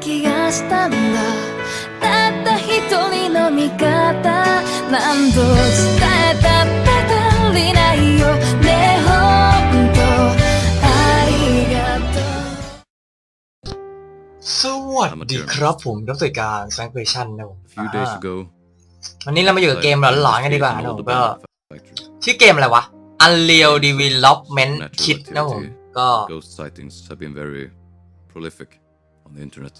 気がしたんだたった一人の味方何度伝えたって足りないよねほんとありがとう สวัสดีครับผมดรการแซงเ a ชั่นนะผม A few days อ่า ago, วันนี้เรามาอยู่กับเกมหลอนๆกันดีกว่า escaped นะ from ผ the มก็ factory. ชื่อเกมอะไรวะ Unreal Development Kit นะผมก็ Ghost sightings have been very prolific on the internet.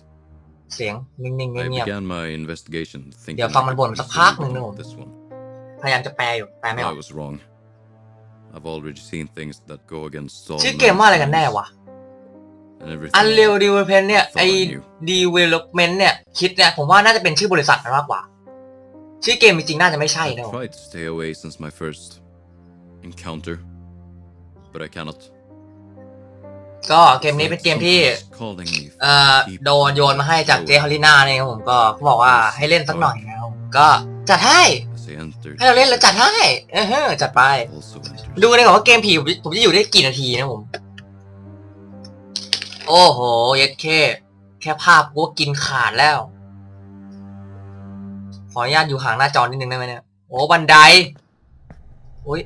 เสียงนิ่งๆ I เงียบ began my investigation เดี๋ยว thinking ฟัง I มัน could บ่นสักพักหนึ่งนะผม this one. ๆพยายามจะแปลอยู่ แปลไม่ออก I was wrong. I've already seen things that go against all ชื่อเกมว่าอะไรกันแน่วะ and everything. Unreal Development เนี่ย ไอ Thought I knew. Development เนี่ย คิดเนี่ย ผมว่าน่าจะเป็นชื่อบริษัทมากกว่า ชื่อเกมจริงๆน่าจะไม่ใช่นะผ I ม tried to stay away since my first encounter, but I cannot. ก็เกมนี้เป็นเกมที่ เอ่อโดนโยนมาให้จากเจฮอลลิน่าเนี่ยครับผมก็เขาบอกว่าให้เล่นสักหน่อยนะครับผมก็จัดให้ให้เราเล่นแล้วจัดให้เออจัดไป ดูเลยก่อนว่าเกมผีผมจะอยู่ได้กี่นาทีนะผม โอ้โหเย็ดแค่แค่ภาพกูก็กินขาดแล้ว ขออนุญาตอยู่ห่างหน้าจอนิดนึงได้ไหมเนี่ยโอ้บันไดอุ้ย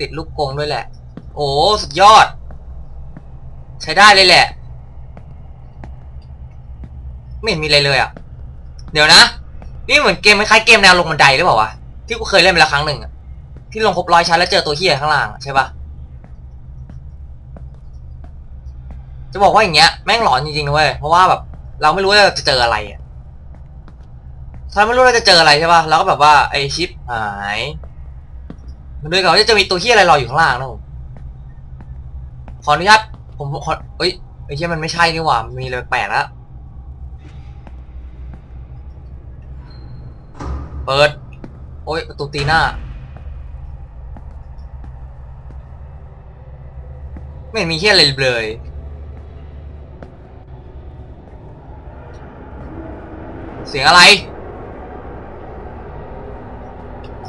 ติดลูกกงด้วยแหละ โอ้สุดยอด ใช้ได้เลยแหละ ไม่เห็นมีอะไรเลยอะ เดี๋ยวนะ นี่เหมือนเกมคล้ายๆเกมแนวลงบันไดหรือเปล่าวะ ที่กูเคยเล่นไปแล้วครั้งหนึ่งอะที่ลงครบร้อยชั้นแล้วเจอตัวเฮียข้างล่างใช่ปะจะบอกว่าอย่างเงี้ยแม่งหลอนจริงๆนะเว้ย เพราะว่าแบบ เราไม่รู้ว่าจะเจออะไรอะถ้าไม่รู้ว่าเราจะเจออะไรใช่ปะเราก็แบบว่าไอชิปหายมันด้วยกันว่าจะมีตัวเฮียอะไรรออยู่ข้างล่างนะผมขออนุญาต ผมขอเอ้ยไอเฮียมันไม่ใช่นี่หว่ามันมีอะไรแปลกแล้ว เปิด โอ้ยประตูตีหน้า ไม่มีเฮียอะไรเลยเสียงอะไร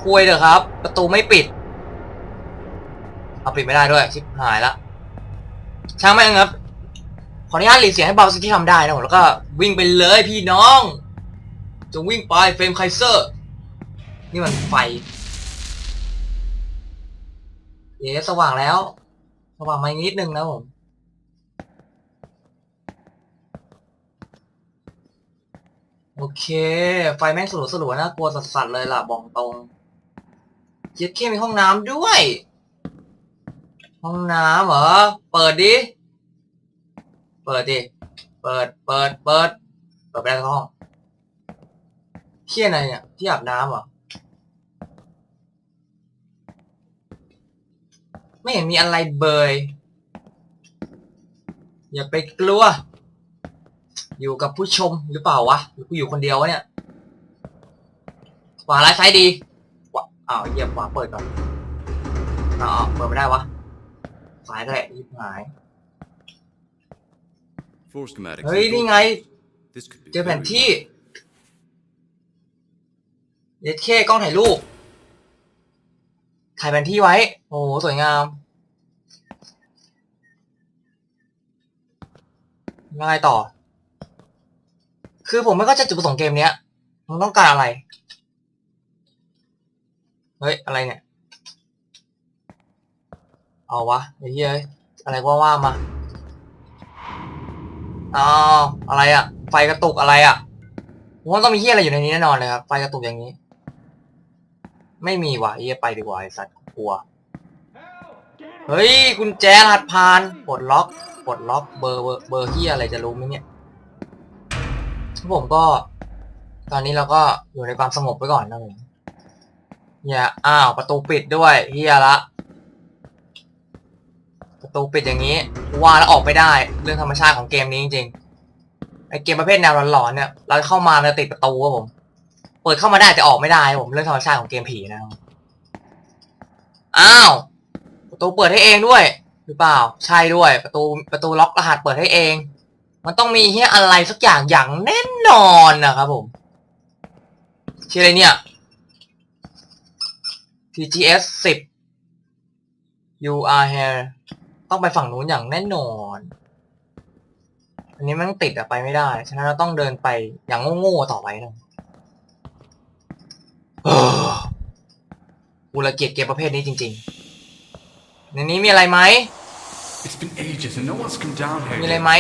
คุยเถอะครับ ประตูไม่ปิด เอาปิดไม่ได้ด้วย ชิบหายละ ช่างแม่งครับ ขออนุญาตหลีเสียงให้เบาสิที่ทำได้นะผมแล้วก็วิ่งไปเลยพี่น้องจงวิ่งไปเฟรมไคเซอร์ นี่มันไฟเอ๊ะสว่างแล้ว สว่างมาอีกนิดนึงนะผมโอเค ไฟแม่งสลัวสลัวๆน่ากลัวสัสๆเลยล่ะบอกตรงเย็ดเข้มีห้องน้ำด้วย ห้องน้ำเหรอ เปิดดิ เปิดดิ เปิด เปิด เปิด เปิดไปได้ทั้งห้องเที่ยอะไรเนี่ย ที่อาบน้ำเหรอ ไม่เห็นมีอะไรเบย อย่าไปกลัว อยู่กับผู้ชมหรือเปล่าวะ หรือกูอยู่คนเดียววะเนี่ยขวาร้ายซ้ายดีอ้าวเหยียบขวาเปิดก่อนอ้าวเปิดไม่ได้วะายก็แหละยิบหาย For schematics. เฮ้ย นี่ไง This could be เจอแผน very ที่เย็ดเคกล้องถ่ายรูป ถ่ายแผนที่ไว้ โอ้โห สวยงามยังไงต่อ คือผมไม่เข้าใจจุดประสงค์เกมเนี้ย มันต้องการอะไร เฮ้ย อะไรเนี่ย เอาวะไอ้เหี้ยอะไรว่าว่ามาอ๋ออะไรอะไฟกระตุกอะไรอะผมว่าต้องมีเฮียอะไรอยู่ในนี้แน่นอนเลยครับไฟกระตุกอย่างนี้ ไม่มีว่ะเฮียไปดีกว่าไอ้สัตว์กลัวเฮ้ยกุญแจรหัสผ่านปลดล็อกปลดล็อกเบอร์เบอร์เบอร์เฮียอะไรจะรู้ไหมเนี่ยผมก็ ตอนนี้เราก็อยู่ในความสงบไว้ก่อนนะผมอย่าอ้าวประตูปิดด้วยเฮียละ ประตูปิดอย่างนี้ว่าแล้วออกไม่ได้ เรื่องธรรมชาติของเกมนี้จริงๆไอเกมประเภทแนวหลอนๆเนี่ย เราเข้ามาเราติดประตูครับผม เปิดเข้ามาได้แต่ออกไม่ได้ผมเรื่องธรรมชาติของเกมผีนะครับอ้าวประตูเปิดให้เองด้วย หรือเปล่า ใช่ด้วย ประตูประตูล็อกรหัสเปิดให้เอง มันต้องมีเฮียอะไรสักอย่างอย่างแน่นอนนะครับผมชื่ออะไรเนี่ย TGS 10 You are here ต้องไปฝั่งนู้นอย่างแน่นอน อันนี้มันติดอะไปไม่ได้ ฉะนั้นเราต้องเดินไปอย่างโง่ๆต่อไปนะเออกูละเกียดเกมประเภทนี้จริงๆ ในนี้มีอะไรไหม It's been ages and no one's come down here. มีอะไรไหม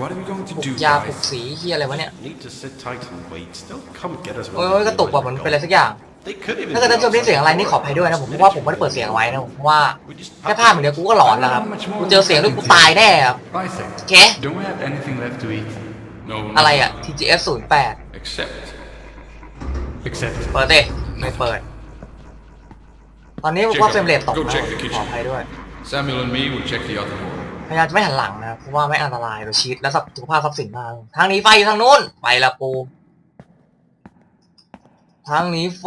What are we going to ปลุก do, ยาปลุก guys? สีเฮียอะไรวะเนี่ย Need to sit tight and wait. They'll come get us. โอ้ยกระตุกว่าเหมือนเป็นอะไรสักอย่าง They could even. ถ้าเกิดท่านผู้ชมได้เสียงอะไรนี่ขออภัยด้วยนะผมเพราะว่าผมไม่ได้เปิดเสียงเอาไว้นะผมเพราะว่าแค่ภาพอย่างเดียวกูก็หลอนแล้วครับกูเจอเสียงด้วยกูตายแน่ครับ Isaac, Okay. don't we have anything left to eat? No, not อะไรอะ TGS 0 8 Except. Except เปิดดิไม่เปิด ตอนนี้ผมว่าเฟรมเรทตก Go นะ check the ข kitchen. ออภัยด้วย Samuel and me will check the other door. พยายามจะไม่หันหลังนะเพราะว่าไม่อันตรายต่อชีวิตและสุขภาพทรัพย์สินมากทางหนี้ไฟอยู่ทางนู้นไปละปู ทางหนีไฟ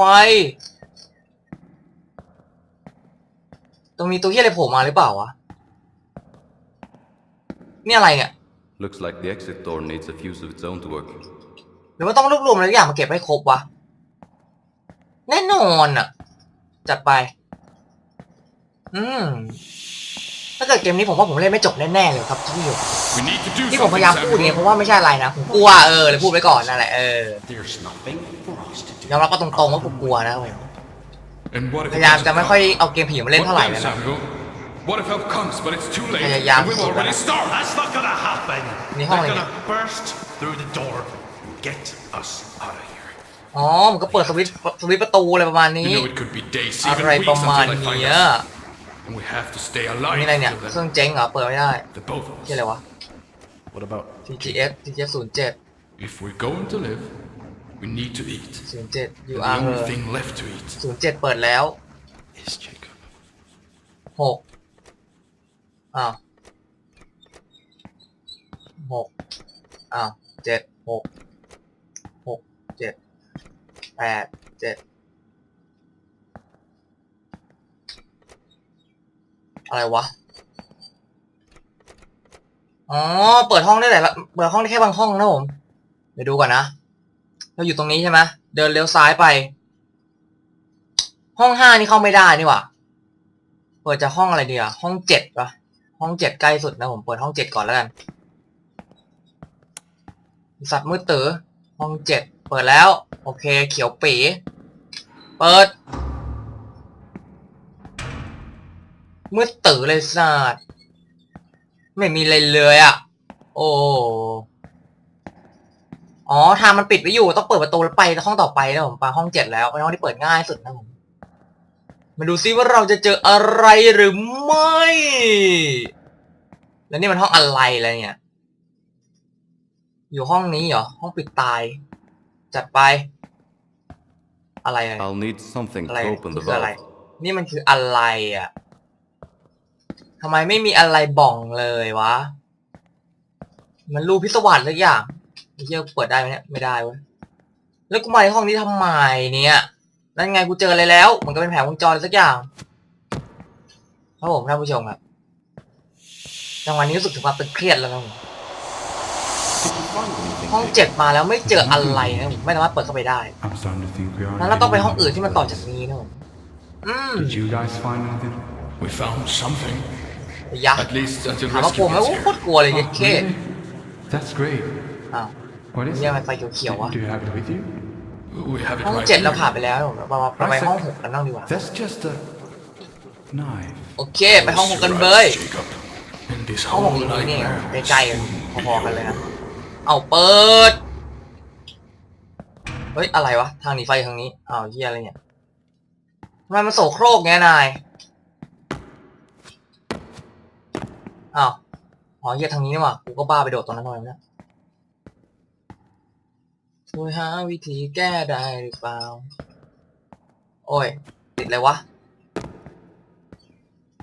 ตรงนี้ตัวเฮียอะไรโผล่มาหรือเปล่าวะ นี่อะไรเนี่ย Looks like the exit door needs a fuse of its own to work. หรือว่าต้องรวบรวมอะไรทุกอย่างมาเก็บให้ครบวะ แน่นอนอะ จัดไป อืม ถ้าเกิดเกมนี้ผมว่าผมเล่นไม่จบแน่ๆเลยครับที่อยู่ We need to do ที่ผมพ something, ยายามพูดเนี่ยเพราะว่าไม่ใช่อะไรนะผมกลัวเออเลยพูดไว้ก่อนนั่นแหละเออ There's nothing for us to do. ยอมรับก็ตรงๆว่าผมกลัวนะผม And what if พ it ยายาม doesn't จะไม่ come? ค่อยเอาเกมผีมาเล่น What เท่าไหร่ then, เลยนะ Samuel? What if help comes, but it's too late, Yeah, yeah, and we've yeah. already started? That's not gonna happen. Ni They're hong gonna lagi. burst through the door and get us out of here. อ๋อมันก็เปิดสวิตช์สวิตช์ประตูอะไรประมาณ You นี้ know it could be days, อะ even ไร weeks ประมาณ until they find เนี้ย us. And we have to stay alive นี่อะไรเนี่ย until เครื่อง then. เจ๊งเหรอ เปิดไม่ได้ The both of ที่อะไร us. วะ What about? TGS TGS 0 7 If we're going to live, we need to eat. 0 7 you And the are only her thing left to eat 0 7 เปิดแล้ว Is Jacob? หกอ้าวหกอ้าวเจ็ดหกหกเจ็ดแปดเจ็ด อะไรวะ อ๋อ เปิดห้องได้แต่ละเปิดห้องได้แค่บางห้องนะผม เดี๋ยวดูก่อนนะ เราอยู่ตรงนี้ใช่ไหมเดินเลี้ยวซ้ายไป ห้องห้านี่เข้าไม่ได้นี่หว่า เปิดจากห้องอะไรดีอะห้องเจ็ดปะห้องเจ็ดใกล้สุดนะผม เปิดห้องเจ็ดก่อนแล้วกัน สัตว์มืดตื้อห้องเจ็ด เปิดแล้ว โอเค เขียวปีเปิด มืดตื้อเลยสัตว์ไม่มีอะไรเลยอะโอ้อ๋อทางมันปิดไว้อยู่ต้องเปิดประตูแล้วไปห้องต่อไปนะผมไปห้องเจ็ดแล้วเป็นห้องที่เปิดง่ายสุดนะผมมาดูซิว่าเราจะเจออะไรหรือไม่ แล้วนี่มันห้องอะไรอะไรเนี่ย อยู่ห้องนี้เหรอ ห้องปิดตาย จัดไป อะไรอะ I'll need something อะไร to นี่ open คื the ออะไร valve. นี่มันคืออะไรอะ ทำไมไม่มีอะไรบ่องเลยวะ มันรูพิศวาสสักอย่างไอ้เหี้ยเปิดได้ไหมเนี่ยไม่ได้เว้ยแล้วกูมาในห้องนี้ทำไมเนี่ยนั่นไงกูเจออะไรแล้ว มันก็เป็นแผงวงจรอะไรสักอย่างครับผมท่านผู้ชมครับจังหวะนี้รู้สึกถึงความตึงเครียดแล้วนะผม Did you find anything? ห้อง Jacob? เจ็ดมาแล้วไม่เจออะไรนะผมไม่สามารถเปิดเข้าไปได้ I'm starting to think we are. นั้นเราต้องไปห้อง getting อื่นที่มันต่อจากนี้นะผมอืม Did you guys find anything? We found something. ยะ At least until ถามว่ากลัว rescue ไหม gets โอ้ here. โคตรกลัวเลยเย็ดเค Really? That's great. อ้าว What is เนี่ย it? มันไฟเขียวๆวะ Do you have it with you? We have it ห้อง right เจ็ดเรา here. ผ่านไปแล้วผมเราเราไปห้องหกกันบ้างดีกว่า That's just a knife. โอเค ไปห้องหกกันเบย Jacob. In this ห้องหก whole อยู่นี่นี่ nightmare. ใกล้ๆกันพอๆกันเลยนะเอาเปิด เฮ้ย อะไรวะ ทางหนีไฟทางนี้อ้าวเฮียอะไรเนี่ยทำไมมันโสโครกไงนาย อ้าวอ๋อเฮียทางนี้นี่หว่ากูก็บ้าไปโดดตรงนั้นหน่อยนะช่วยหาวิธีแก้ได้หรือเปล่า โอ้ย ติดอะไรวะ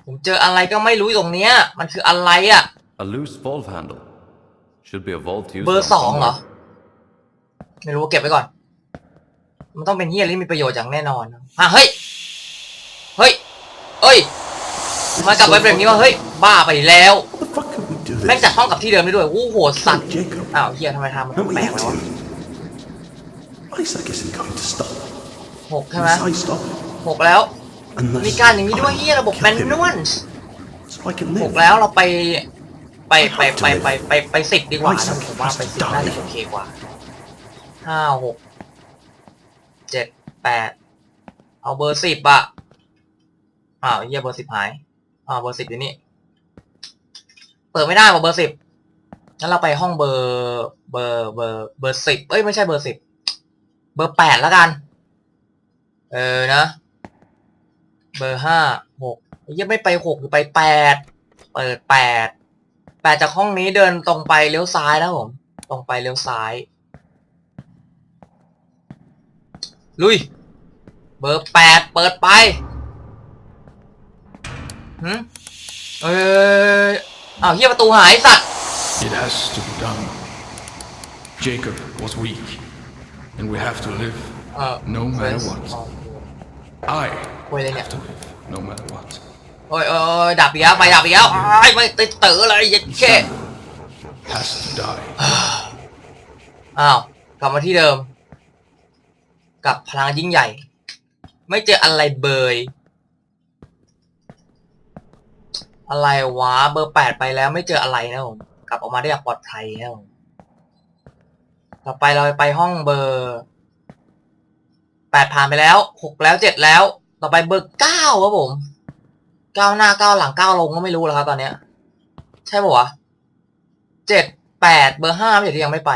ผมเจออะไรก็ไม่รู้อยู่ตรงเนี้ย มันคืออะไรอะ A loose valve handle. Should be a valve to use เบอร์ from สองเหรอ somewhere. ไม่รู้เก็บไว้ก่อน มันต้องเป็นเฮียที่มีประโยชน์อย่างแน่นอนฮะเฮ้ย เฮ้ย เอ้ย มากลับไปแบบนี้ว่าเฮ้ยบ้าไปแล้ว How the fuck can we do แม่ง this? จัดห้องกับที่เดิมได้ด้วยวู้โหดสัตว์ Jacob. อ้าวเฮียทำไมทำมัน And we แปลก have เลยวะ to. Isaac isn't going to stop. หกใช่ไหม Unless I stop. หกแล้ว มี Unless การอย่างนี้ด้วยเฮียระบบ I แมน kill him นวล So I can หก live. แล้วเราไปไปไปไปไปไปไปสิบดีกว่านะผมว่าไปสิบน่าจะโอเคกว่าห้าหกเจ็ดแปดเอาเบอร์สิบอะอ้าวเฮียเบอร์สิบหาย อ้าเบอร์สิบอยู่นี่ เปิดไม่ได้ว่ะเบอร์สิบงั้นเราไปห้องเบอร์เบอร์เบอร์เบอร์สิบเอ้ยไม่ใช่เบอร์สิบเบอร์แปดแล้วกัน เออนะ เบอร์ห้าหกยังไม่ไปหกหรือไปแปดเปิดแปดแปดจากห้องนี้เดินตรงไปเลี้ยวซ้ายนะผม ตรงไปเลี้ยวซ้าย ลุย เบอร์แปดเปิดไป หืมเอออ้าวเฮียประตูหายสัตว์ It has to be done. Jacob was weak, and we have to live เออ no matter what. I Quay lên have nhỉ? to live no matter what. โอ้ยโอ้ยโอ้ยดับอีกแล้วไปดับอีกแล้วอ้ายไม่ติดเต๋อเลยยัดแค่ Has to die. อ้าวกลับมาที่เดิม กับพลังยิ่งใหญ่ ไม่เจออะไรเบย อะไรวะ เบอร์แปดไปแล้วไม่เจออะไรนะผมกลับออกมาได้อย่างปลอดภัยนะผมต่อไปเราไปห้องเบอร์แปดผ่านไปแล้วหกแล้วเจ็ดแล้ว ต่อไปเบอร์เก้าครับผมเก้าหน้าเก้าหลังเก้าลงก็ไม่รู้แล้วครับตอนเนี้ย ใช่ปะวะเจ็ดแปดเบอร์ห้าไม่ใช่ที่ยังไม่ไป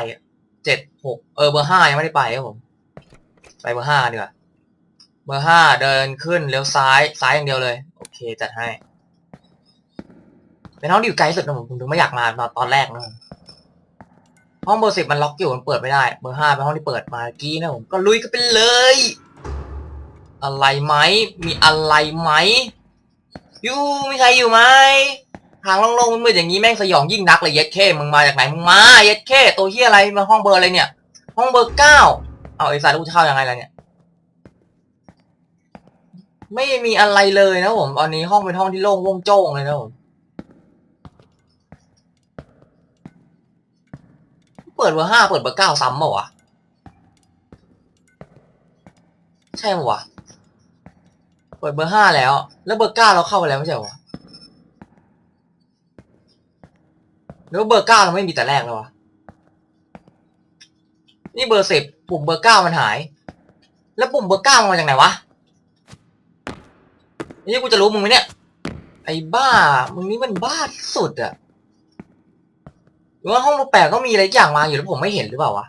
เจ็ดหกเออเบอร์ห้ายังไม่ได้ไปครับผมไปเบอร์ห้าดีกว่าเบอร์ห้าเดินขึ้นเลี้ยวซ้ายซ้ายอย่างเดียวเลย โอเคจัดให้ เป็นห้องที่อยู่ไกลสุดนะผมผมถึงไม่อยากมาตอนแรกนะห้องเบอร์สิบมันล็อกอยู่มันเปิดไม่ได้ เบอร์ห้าเป็นห้องที่เปิดมาเมื่อกี้นะผมก็ลุยกันไปเลย อะไรไหมมีอะไรไหมยูมีใครอยู่ไหมทางโล่งๆมืดๆอย่างนี้แม่งสยองยิ่งนักเลยเย็ดเข้มึงมาจากไหนมึงมาเย็ดเข้ตัวเฮียอะไรมาห้องเบอร์อะไรเนี่ย ห้องเบอร์เก้าเอาไอ้สารกูจะเข้ายังไงล่ะเนี่ย ไม่มีอะไรเลยนะผมตอนนี้ห้องเป็นห้องที่โล่งโว่งโจ้งเลยนะผม เปิดเบอร์ห้าเปิดเบอร์เก้าซ้ำเปล่าวะ ใช่ปะวะ เปิดเบอร์ห้าแล้ว แล้วเบอร์เก้าเราเข้าไปแล้วไม่ใช่เหรอวะหรือว่าเบอร์เก้าเราไม่มีแต่แรกแล้ววะ นี่เบอร์สิบปุ่มเบอร์เก้ามันหาย แล้วปุ่มเบอร์เก้ามันมาจากไหนวะนี่กูจะรู้มึงไหมเนี่ย ไอ้บ้า มึงนี่มันบ้าสุดอะ รือว่าห้องแปลกๆก็มีอะไรอย่างวางอยู่แล้วผมไม่เห็นหรือเปล่าวะ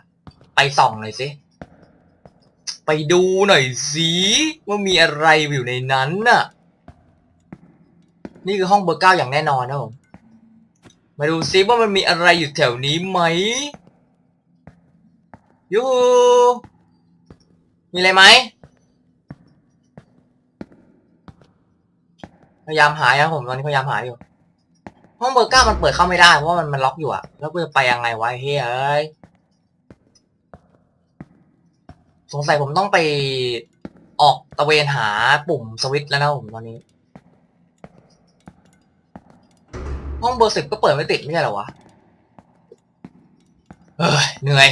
ไปส่องหน่อยสิ ไปดูหน่อยสิว่ามีอะไรอยู่ในนั้นน่ะ นี่คือห้องเบอร์เก้าอย่างแน่นอนนะผม มาดูซิว่ามันมีอะไรอยู่แถวนี้ไหมยูมีอะไรไหมพยายามหาครับผมตอนนี้พยายามหาอยู่ ห้องเบอร์เก้ามันเปิดเข้าไม่ได้เพราะว่ามันมันล็อกอยู่อะแล้วกูจะไปยังไงวะเฮ้ยเอ้ยสงสัยผมต้องไปออกตะเวนหาปุ่มสวิตช์แล้วนะผมตอนนี้ ห้องเบอร์สิบก็เปิดไม่ติดไม่ใช่หรอวะเอ้ยเหนื่อย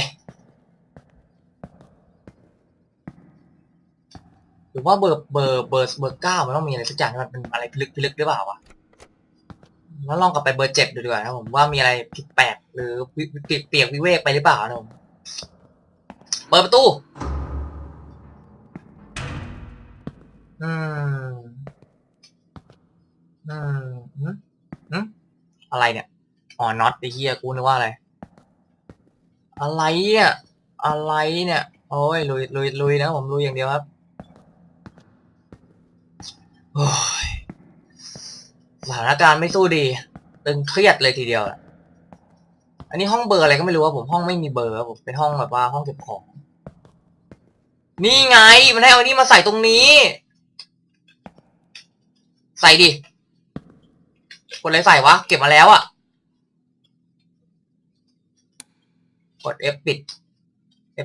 หรือว่าเบอร์เบอร์เบอร์เบอร์เก้ามันต้องมีอะไรสักอย่างที่มันเป็นอะไรพิลึกพิลึกหรือเปล่าวะ แล้วลองกลับไปเบอร์เจ็ดดูดีกว่านะผมว่ามีอะไรผิดแปลกหรือวิเปียกเปียกวิเวกไปหรือเปล่านะผมเปิดประตู อืม อืมหืมอะไรเนี่ย อ๋อน็อตไอ้เฮียกูนึกว่าอะไร อะไรเนี่ยอะไรเนี่ย โอ้ยลุยลุยลุยนะผมลุยอย่างเดียวครับโอ้ ถานการณ์ไม่สู้ดี ตึงเครียดเลยทีเดียวอะอันนี้ห้องเบอร์อะไรก็ไม่รู้ว่าผมห้องไม่มีเบอร์ครับผมเป็นห้องแบบว่าห้องเก็บของ นี่ไงมันให้เอานี่มาใส่ตรงนี้ ใส่ดิกดอะไรใส่วะ เก็บมาแล้วอะกด F ปิด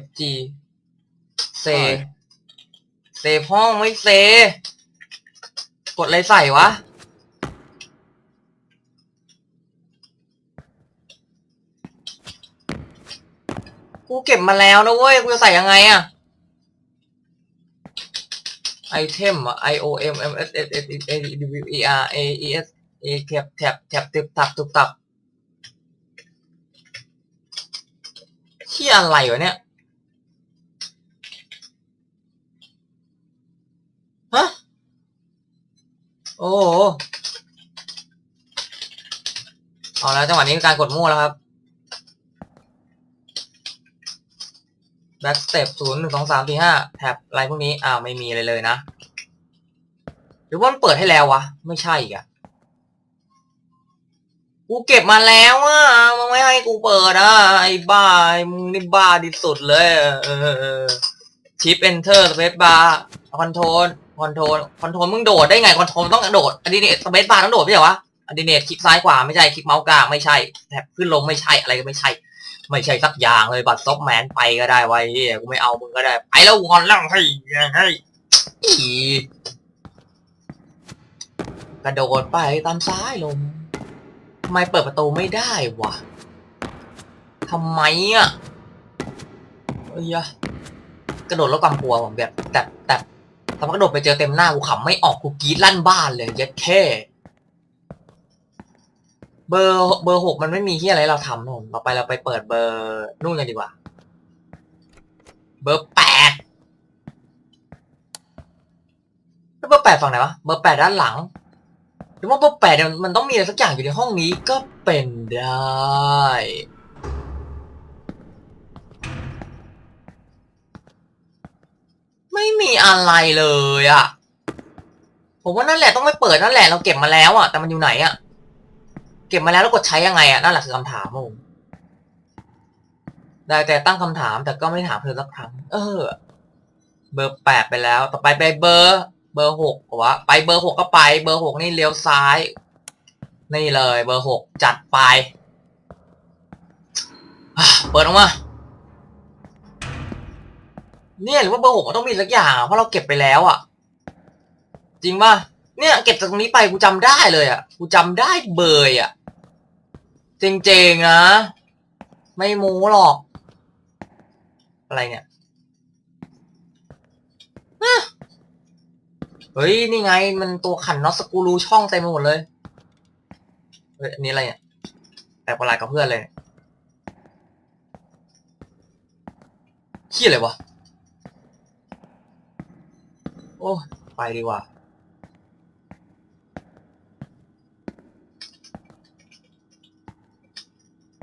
FG เซเซฟห้องไม่เซ กดอะไรใส่วะ กูเก็บมาแล้วนะเว้ย กูจะใส่ยังไงอะไอเทมอะ i o m m s s s a w e r a e s a แถบแถบแถบตึบตับตึบตับเที่ยอะไรวะเนี่ยฮะโอ้เอาแล้วจังหวะนี้การกดมั่วแล้วครับ แบ็กสเต็ปศูนย์หนึ่งสองสามสี่ห้าแท็บอะไรพวกนี้อ่าไม่มีอะไรเลยนะ หรือว่ามันเปิดให้แล้ววะ ไม่ใช่อีกะกูเก็บมาแล้วอะมึงไม่ให้กูเปิดอะไอ้บ้าไอ้มึงนี่บ้าที่สุดเลยเออชิปเอนเตอร์สเปซบาร์คอนโทรลคอนโทรลคอนโทรลมึงโดดได้ไงคอนโทรลต้องโดดอันนี้เนี่ยสเปซบาร์ต้องโดดไม่ใช่เหรอวะอันนี้เนี่ยคลิกซ้ายขวาไม่ใช่คลิกเมาส์กลางไม่ใช่แท็บขึ้นลงไม่ใช่อะไรก็ไม่ใช่ ไม่ใช่สักอย่างเลยบัตรซ็อฟแมนไปก็ได้ไว้เหี้ยกูไม่เอามึงก็ได้ไปแล้วงอนแล้วให้ให้กระโดดไปตามซ้ายลมทำไมเปิดประตูไม่ได้วะทำไมอะเอ้ยอะกระโดดแลดความกลัวผมแบบแต่แต่แต่กระโดดไปเจอเต็มหน้ากูขำไม่ออกกูกรีดลั่นบ้านเลยย็ดแค่ เบอร์เบอร์หกมันไม่มีที่อะไรเราทำนะผมต่อไปเราไปเปิดเบอร์นู่นกันดีกว่า เบอร์แปดแล้วเบอร์แปดฝั่งไหนวะ เบอร์แปดด้านหลังหรือว่าเบอร์แปดเนี่ยมันต้องมีอะไรสักอย่างอยู่ในห้องนี้ก็เป็นได้ ไม่มีอะไรเลยอะผมว่านั่นแหละต้องไม่เปิดนั่นแหละเราเก็บมาแล้วอะแต่มันอยู่ไหนอะ เก็บมาแล้วแล้วกดใช้ยังไงอะนั่นแหละคือคำถามผมได้แต่ตั้งคำถามแต่ก็ไม่ถามเธอสักครั้ง เออ เบอร์แปดไปแล้ว ต่อไปไปเบอร์ เบอร์หกวะไปเบอร์หกก็ไป เบอร์หกนี่เลี้ยวซ้าย นี่เลย เบอร์หกจัดไปเปิดออกมาเนี่ยหรือว่าเบอร์หกมันต้องมีสักอย่างเพราะเราเก็บไปแล้วอะ จริงป่ะเนี่ย เก็บจากตรงนี้ไปกูจำได้เลยอะกูจำได้เบอร์อะ จริงๆนะ ไม่โม้หรอก อะไรเนี่ยเฮ้ย นี่ไง มันตัวขันน็อตสกูรูช่องเต็มไปหมดเลย เฮ้ย อันนี้อะไรเนี่ยแปลกประหลาดกับเพื่อนเลยขี้อะไรวะ โอ้ ไปดีกว่า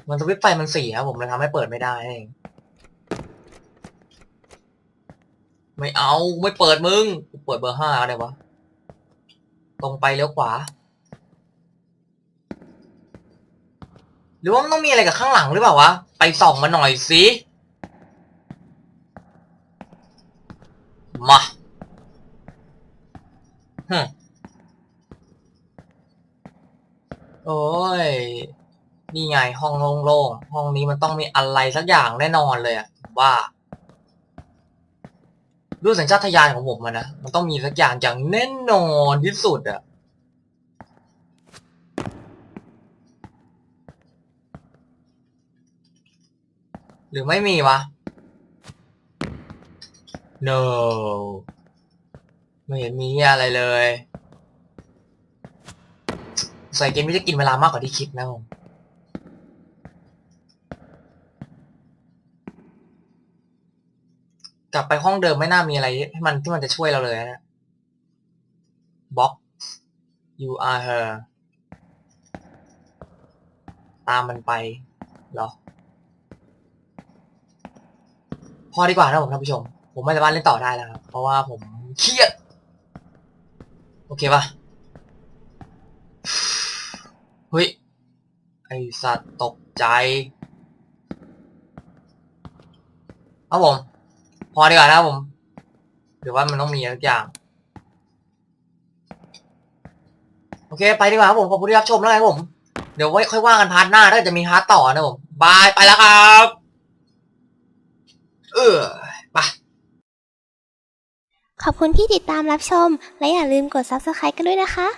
มันสวิตช์ไฟมันเสียผมเลยทำให้เปิดไม่ได้เองไม่เอาไม่เปิดมึงกูเปิดเบอร์ห้าอะไรวะตรงไปเลี้ยวขวา หรือว่ามันต้องมีอะไรกับข้างหลังหรือเปล่าวะ ไปส่องมาหน่อยสิมาฮึโอ้ย นี่ไงห้องโล่งๆ ห้องนี้มันต้องมีอะไรสักอย่างแน่นอนเลยอะว่าด้วยสัญชาตญาณของผมอะนะ มันต้องมีสักอย่างอย่างแน่นอนที่สุดอะหรือไม่มีวะ no ไม่เห็นมีอะไรเลย ใส่เกมนี้จะกินเวลามากกว่าที่คิดนะผม ก ลับไปห้องเดิมไม่น่ามีอะไรให้มันที่มันจะช่วยเราเลยนะ box you are her ตามมันไปเหรอ พอดีกว่านะผมท่านผู้ชม ผมไม่สามารถเล่นต่อได้แล้วครับ เพราะว่าผมเครียด โอเคป่ะเฮ้ย ไอสัตว์ตกใจครับผม อดีกว่านะครับผมหรือว่ามันต้องมีอะไรสักอย่าง โอเค ไปดีกว่าครับผม ขอบคุณที่รับชมแล้วกันครับผม เดี๋ยวไว้ค่อยว่ากันพาร์ทหน้าถ้าจะมีพาร์ทต่อนะผม บาย ไปแล้วครับ เออไปขอบคุณที่ติดตามรับชม และอย่าลืมกด subscribe กันด้วยนะคะ